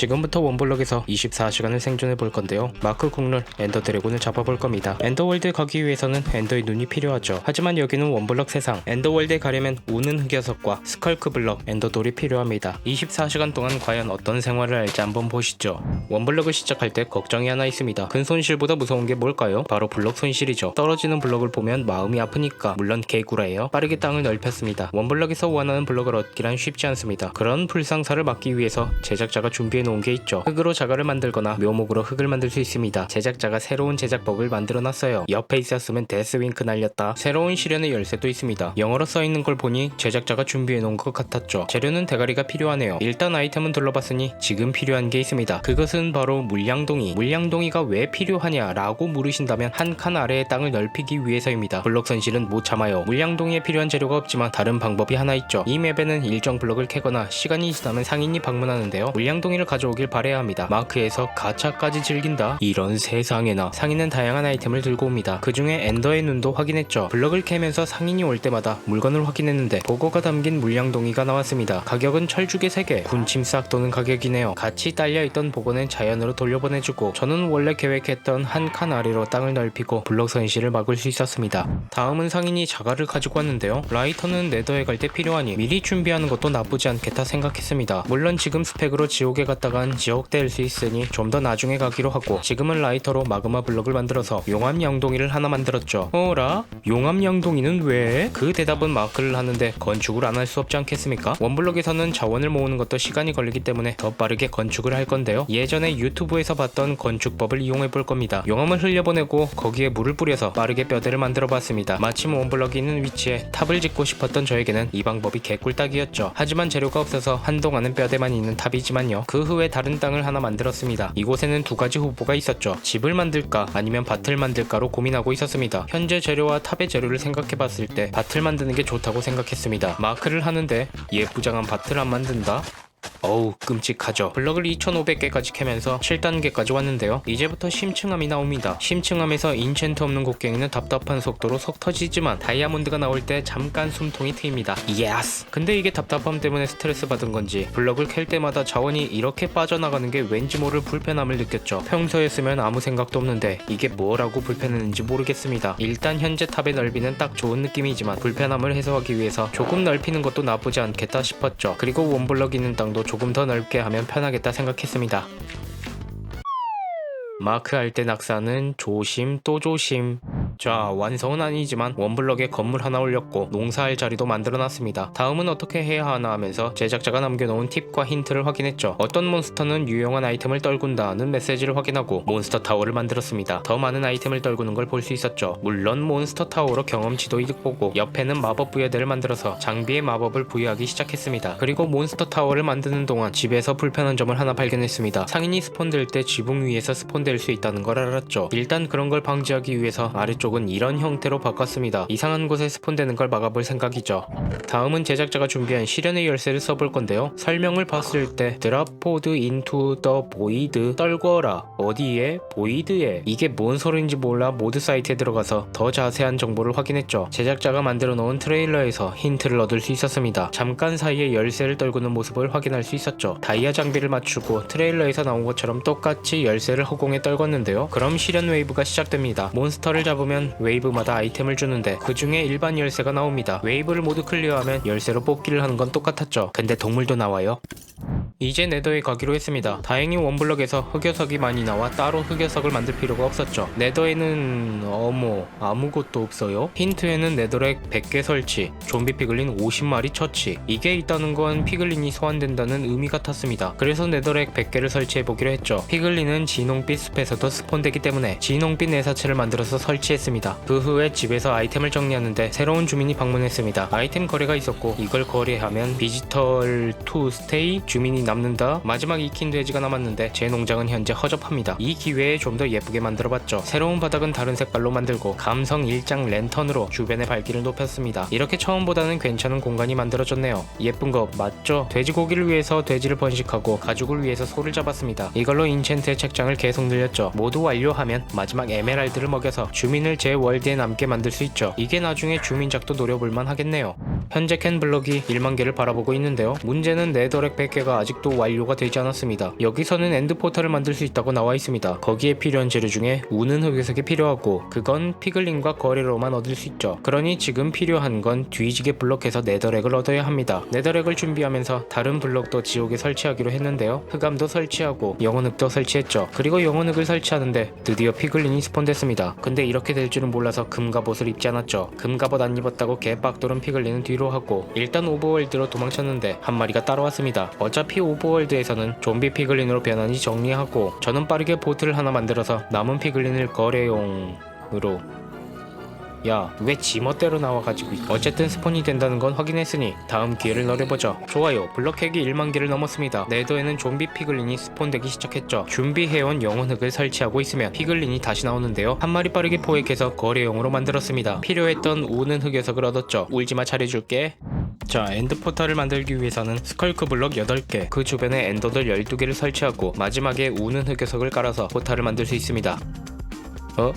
지금부터 원블럭에서 24시간을 생존해 볼 건데요. 마크 국룰 엔더 드래곤을 잡아볼 겁니다. 엔더월드에 가기 위해서는 엔더의 눈이 필요하죠. 하지만 여기는 원블럭 세상. 엔더월드에 가려면 우는 흑여석과 스컬크 블럭, 엔더돌이 필요합니다. 24시간 동안 과연 어떤 생활을 할지 한번 보시죠. 원블럭을 시작할 때 걱정이 하나 있습니다. 큰 손실보다 무서운 게 뭘까요? 바로 블럭 손실이죠. 떨어지는 블럭을 보면 마음이 아프니까 물론 개구라예요. 빠르게 땅을 넓혔습니다. 원블럭에서 원하는 블럭을 얻기란 쉽지 않습니다. 그런 불상사를 막기 위해서 제작자가 준비해 놓은 게 있죠. 흙으로 자갈을 만들거나 묘목으로 흙을 만들 수 있습니다. 제작자가 새로운 제작법을 만들어 놨어요. 옆에 있었으면 데스윙크 날렸다. 새로운 시련의 열쇠도 있습니다. 영어로 써 있는 걸 보니 제작자가 준비해 놓은 것 같았죠. 재료는 대가리가 필요하네요. 일단 아이템은 둘러봤으니 지금 필요한 게 있습니다. 그것은 바로 물량동이. 물량동이가 왜 필요하냐라고 물으신다면 한 칸 아래의 땅을 넓히기 위해서입니다. 블록 손실은 못 참아요. 물량동이에 필요한 재료가 없지만 다른 방법이 하나 있죠. 이 맵에는 일정 블록을 캐거나 시간이 지나면 상인이 방문하는데요. 물량동이를 가져 오길 바래야 합니다. 마크에서 가차까지 즐긴다? 이런 세상에나 상인은 다양한 아이템을 들고 옵니다. 그 중에 엔더의 눈도 확인했죠. 블럭을 캐면서 상인이 올 때마다 물건을 확인했는데 보고가 담긴 물량동이가 나왔습니다. 가격은 철쭉의 3개, 군침 싹 도는 가격이네요. 같이 딸려있던 보고는 자연으로 돌려보내주고 저는 원래 계획했던 한 칸 아래로 땅을 넓히고 블럭 손실을 막을 수 있었습니다. 다음은 상인이 자갈을 가지고 왔는데요. 라이터는 네더에 갈 때 필요하니 미리 준비하는 것도 나쁘지 않겠다 생각했습니다. 물론 지금 스펙으로 지옥에 갔다 간 지옥될 수 있으니 좀 더 나중에 가기로 하고 지금은 라이터로 마그마 블럭을 만들어서 용암 양동이를 하나 만들었죠. 어라? 용암 양동이는 왜? 그 대답은 마크를 하는데 건축을 안 할 수 없지 않겠습니까? 원블럭에서는 자원을 모으는 것도 시간이 걸리기 때문에 더 빠르게 건축을 할 건데요. 예전에 유튜브에서 봤던 건축법을 이용해 볼 겁니다. 용암을 흘려보내고 거기에 물을 뿌려서 빠르게 뼈대를 만들어 봤습니다. 마침 원블럭이 있는 위치에 탑을 짓고 싶었던 저에게는 이 방법이 개꿀딱이었죠. 하지만 재료가 없어서 한동안은 뼈대만 있는 탑이지만요. 그 후에 다른 땅을 하나 만들었습니다. 이곳에는 두 가지 후보가 있었죠. 집을 만들까 아니면 밭을 만들까로 고민하고 있었습니다. 현재 재료와 탑의 재료를 생각해 봤을 때 밭을 만드는 게 좋다고 생각했습니다. 마크를 하는데 예쁘장한 밭을 안 만든다? 어우 끔찍하죠. 블럭을 2500개까지 캐면서 7단계까지 왔는데요. 이제부터 심층함이 나옵니다. 심층함에서 인챈트 없는 곡괭이는 답답한 속도로 속 터지지만 다이아몬드가 나올 때 잠깐 숨통이 트입니다. 예스! 근데 이게 답답함 때문에 스트레스 받은 건지 블럭을 캘 때마다 자원이 이렇게 빠져나가는 게 왠지 모를 불편함을 느꼈죠. 평소였으면 아무 생각도 없는데 이게 뭐라고 불편했는지 모르겠습니다. 일단 현재 탑의 넓이는 딱 좋은 느낌이지만 불편함을 해소하기 위해서 조금 넓히는 것도 나쁘지 않겠다 싶었죠. 그리고 원블럭 있는 땅도 조금 더 넓게 하면 편하겠다 생각했습니다. 마크 할 때 낙사는 조심 또 조심. 자, 완성은 아니지만 원블럭에 건물 하나 올렸고 농사할 자리도 만들어 놨습니다. 다음은 어떻게 해야 하나 하면서 제작자가 남겨놓은 팁과 힌트를 확인했죠. 어떤 몬스터는 유용한 아이템을 떨군다는 메시지를 확인하고 몬스터 타워를 만들었습니다. 더 많은 아이템을 떨구는 걸 볼 수 있었죠. 물론 몬스터 타워로 경험치도 이득 보고 옆에는 마법 부여대를 만들어서 장비에 마법을 부여하기 시작했습니다. 그리고 몬스터 타워를 만드는 동안 집에서 불편한 점을 하나 발견했습니다. 상인이 스폰될 때 지붕 위에서 스폰될 수 있다는 걸 알았죠. 일단 그런 걸 방지하기 위해서 아래쪽 은 이런 형태로 바꿨습니다. 이상한 곳에 스폰되는 걸 막아볼 생각이죠. 다음은 제작자가 준비한 시련의 열쇠를 써볼 건데요. 설명을 봤을 때 드랍포드 인투 더 보이드 떨궈라 어디에 보이드에 이게 뭔 소리인지 몰라 모드 사이트에 들어가서 더 자세한 정보를 확인했죠. 제작자가 만들어 놓은 트레일러에서 힌트를 얻을 수 있었습니다. 잠깐 사이에 열쇠를 떨구는 모습을 확인할 수 있었죠. 다이아 장비를 맞추고 트레일러에서 나온 것처럼 똑같이 열쇠를 허공에 떨궜는데요. 그럼 시련 웨이브가 시작됩니다. 몬스터를 잡으면 웨이브마다 아이템을 주는데 그 중에 일반 열쇠가 나옵니다. 웨이브를 모두 클리어하면 열쇠로 뽑기를 하는 건 똑같았죠. 근데 동물도 나와요. 이제 네더에 가기로 했습니다. 다행히 원블럭에서 흑여석이 많이 나와 따로 흑여석을 만들 필요가 없었죠. 네더에는 어머 아무것도 없어요. 힌트에는 네더렉 100개 설치, 좀비 피글린 50마리 처치. 이게 있다는 건 피글린이 소환된다는 의미 같았습니다. 그래서 네더렉 100개를 설치해 보기로 했죠. 피글린은 진홍빛 숲에서도 스폰되기 때문에 진홍빛 내사체를 만들어서 설치했습니다. 그 후에 집에서 아이템을 정리하는데 새로운 주민이 방문했습니다. 아이템 거래가 있었고 이걸 거래하면 비지털 투 스테이 주민이 남는다. 마지막 익힌 돼지가 남았는데 제 농장은 현재 허접합니다. 이 기회에 좀 더 예쁘게 만들어봤죠. 새로운 바닥은 다른 색깔로 만들고 감성 일장 랜턴으로 주변의 밝기를 높였습니다. 이렇게 처음보다는 괜찮은 공간이 만들어졌네요. 예쁜 거 맞죠? 돼지고기를 위해서 돼지를 번식하고 가죽을 위해서 소를 잡았습니다. 이걸로 인챈트의 책장을 계속 늘렸죠. 모두 완료하면 마지막 에메랄드를 먹여서 주민을 제 월드에 남게 만들 수 있죠. 이게 나중에 주민작도 노려볼만 하겠네요. 현재 캔 블럭이 1만 개를 바라보고 있는데요. 문제는 네더렉 100개가 아직 도 완료가 되지 않았습니다. 여기서는 엔드 포털을 만들 수 있다고 나와 있습니다. 거기에 필요한 재료 중에 우는 흑요석이 필요하고 그건 피글린과 거래로만 얻을 수 있죠. 그러니 지금 필요한 건 뒤지게 블럭해서 네더렉을 얻어야 합니다. 네더렉을 준비하면서 다른 블럭도 지옥에 설치하기로 했는데요. 흑암도 설치하고 영혼흑도 설치했죠. 그리고 영혼흑을 설치하는데 드디어 피글린이 스폰됐습니다. 근데 이렇게 될 줄은 몰라서 금갑옷을 입지 않았죠. 금갑옷 안 입었다고 개빡도른 피글린은 뒤로 하고 일단 오버월드로 도망쳤는데 한 마리가 따라왔습니다. 어차피 오버월드에서는 좀비 피글린으로 변하니 정리하고 저는 빠르게 보트를 하나 만들어서 남은 피글린을 거래용으로 야, 왜 지멋대로 나와가지고 있- 어쨌든 스폰이 된다는 건 확인했으니 다음 기회를 노려보죠. 좋아요. 블럭핵이 1만 개를 넘었습니다. 네더에는 좀비 피글린이 스폰되기 시작했죠. 준비해온 영혼흑을 설치하고 있으면 피글린이 다시 나오는데요. 한 마리 빠르게 포획해서 거래용으로 만들었습니다. 필요했던 우는 흑요석을 얻었죠. 울지마 잘해줄게. 자, 엔드 포탈을 만들기 위해서는 스컬크 블럭 8개, 그 주변에 엔더들 12개를 설치하고 마지막에 우는 흑요석을 깔아서 포탈을 만들 수 있습니다. 어?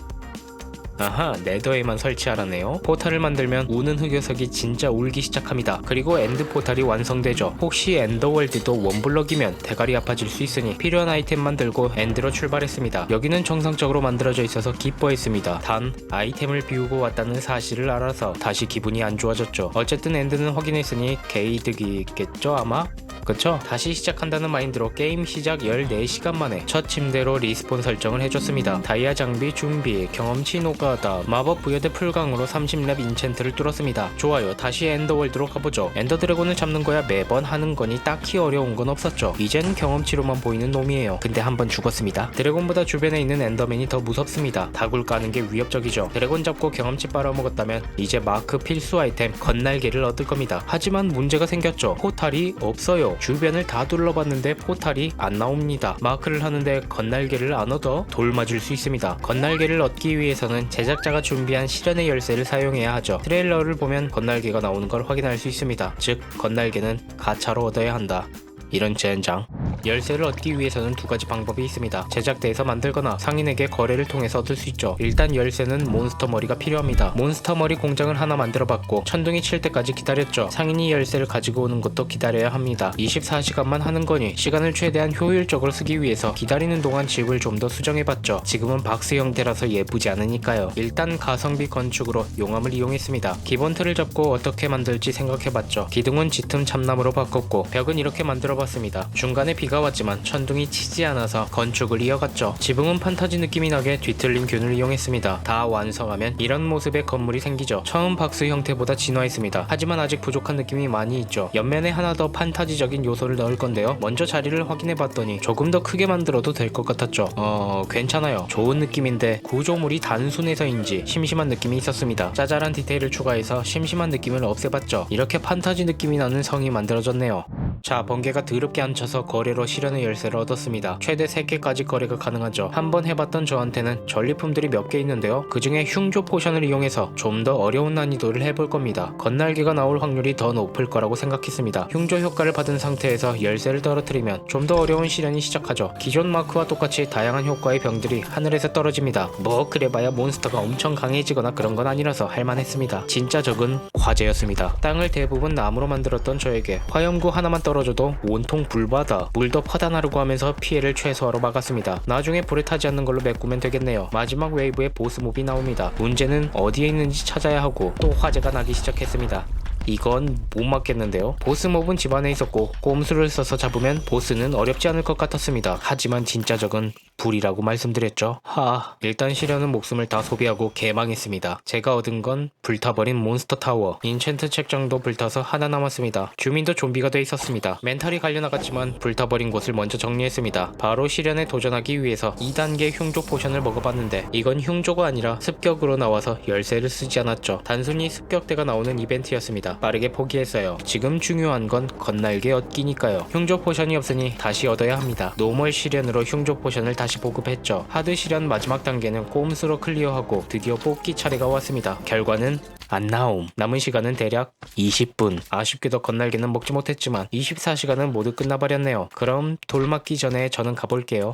아하 네더에만 설치하라네요. 포탈을 만들면 우는 흑요석이 진짜 울기 시작합니다. 그리고 엔드 포탈이 완성되죠. 혹시 엔더월드도 원블럭이면 대가리 아파질 수 있으니 필요한 아이템만 들고 엔드로 출발했습니다. 여기는 정상적으로 만들어져 있어서 기뻐했습니다. 단 아이템을 비우고 왔다는 사실을 알아서 다시 기분이 안 좋아졌죠. 어쨌든 엔드는 확인했으니 개이득이겠죠 아마? 그쵸? 다시 시작한다는 마인드로 게임 시작 14시간 만에 첫 침대로 리스폰 설정을 해줬습니다. 다이아 장비 준비, 경험치 노가다, 마법 부여대 풀강으로 30렙 인챈트를 뚫었습니다. 좋아요. 다시 엔더월드로 가보죠. 엔더 드래곤을 잡는 거야 매번 하는 거니 딱히 어려운 건 없었죠. 이젠 경험치로만 보이는 놈이에요. 근데 한번 죽었습니다. 드래곤보다 주변에 있는 엔더맨이 더 무섭습니다. 다굴 까는 게 위협적이죠. 드래곤 잡고 경험치 빨아먹었다면 이제 마크 필수 아이템 건날개를 얻을 겁니다. 하지만 문제가 생겼죠. 포탈이 없어요. 주변을 다 둘러봤는데 포탈이 안 나옵니다. 마크를 하는데 건날개를 안 얻어 돌 맞을 수 있습니다. 건날개를 얻기 위해서는 제작자가 준비한 실현의 열쇠를 사용해야 하죠. 트레일러를 보면 건날개가 나오는 걸 확인할 수 있습니다. 즉 건날개는 가차로 얻어야 한다. 이런 젠장. 열쇠를 얻기 위해서는 두 가지 방법이 있습니다. 제작대에서 만들거나 상인에게 거래를 통해서 얻을 수 있죠. 일단 열쇠는 몬스터 머리가 필요합니다. 몬스터 머리 공장을 하나 만들어봤고 천둥이 칠 때까지 기다렸죠. 상인이 열쇠를 가지고 오는 것도 기다려야 합니다. 24시간만 하는 거니 시간을 최대한 효율적으로 쓰기 위해서 기다리는 동안 집을 좀 더 수정해봤죠. 지금은 박스 형태라서 예쁘지 않으니까요. 일단 가성비 건축으로 용암을 이용했습니다. 기본 틀을 잡고 어떻게 만들지 생각해봤죠. 기둥은 짙은 참나무로 바꿨고 벽은 이렇게 만들어봤습니다. 중간에 비가 왔지만 천둥이 치지 않아서 건축을 이어갔죠. 지붕은 판타지 느낌이 나게 뒤틀린 균을 이용했습니다. 다 완성하면 이런 모습의 건물이 생기죠. 처음 박스 형태보다 진화했습니다. 하지만 아직 부족한 느낌이 많이 있죠. 옆면에 하나 더 판타지적인 요소를 넣을 건데요. 먼저 자리를 확인해 봤더니 조금 더 크게 만들어도 될 것 같았죠. 어, 괜찮아요. 좋은 느낌인데 구조물이 단순해서인지 심심한 느낌이 있었습니다. 짜잘한 디테일을 추가해서 심심한 느낌을 없애봤죠. 이렇게 판타지 느낌이 나는 성이 만들어졌네요. 자, 번개가 더럽게 앉혀서 거래로 실현의 열쇠를 얻었습니다. 최대 3개까지 거래가 가능하죠. 한번 해봤던 저한테는 전리품들이 몇 개 있는데요. 그 중에 흉조 포션을 이용해서 좀 더 어려운 난이도를 해볼 겁니다. 건날개가 나올 확률이 더 높을 거라고 생각했습니다. 흉조 효과를 받은 상태에서 열쇠를 떨어뜨리면 좀 더 어려운 실현이 시작하죠. 기존 마크와 똑같이 다양한 효과의 병들이 하늘에서 떨어집니다. 뭐 그래봐야 몬스터가 엄청 강해지거나 그런 건 아니라서 할만했습니다. 진짜 적은 과제였습니다. 땅을 대부분 나무로 만들었던 저에게 화염구 하나만 떨어 져도 온통 불바다 물도 퍼다나르고 하면서 피해를 최소화로 막았습니다. 나중에 불에 타지 않는 걸로 메꾸면 되겠네요. 마지막 웨이브에 보스몹이 나옵니다. 문제는 어디에 있는지 찾아야 하고 또 화재가 나기 시작했습니다. 이건 못 맞겠는데요. 보스몹은 집안에 있었고 꼼수를 써서 잡으면 보스는 어렵지 않을 것 같았습니다. 하지만 진짜 적은 불이라고 말씀드렸죠. 하, 일단 실현은 목숨을 다 소비하고 개망했습니다. 제가 얻은 건 불타버린 몬스터 타워, 인챈트 책장도 불타서 하나 남았습니다. 주민도 좀비가 돼 있었습니다. 멘탈이 갈려나갔지만 불타버린 곳을 먼저 정리했습니다. 바로 실현에 도전하기 위해서 2단계 흉조 포션을 먹어봤는데 이건 흉조가 아니라 습격으로 나와서 열쇠를 쓰지 않았죠. 단순히 습격대가 나오는 이벤트였습니다. 빠르게 포기했어요. 지금 중요한 건 건날개 얻기니까요. 흉조 포션이 없으니 다시 얻어야 합니다. 노멀 실현으로 흉조 포션을 다시 보급했죠. 하드 실현 마지막 단계는 꼼수로 클리어하고 드디어 뽑기 차례가 왔습니다. 결과는 안 나옴. 남은 시간은 대략 20분. 아쉽게도 건날개는 먹지 못했지만 24시간은 모두 끝나버렸네요. 그럼 돌 맞기 전에 저는 가볼게요.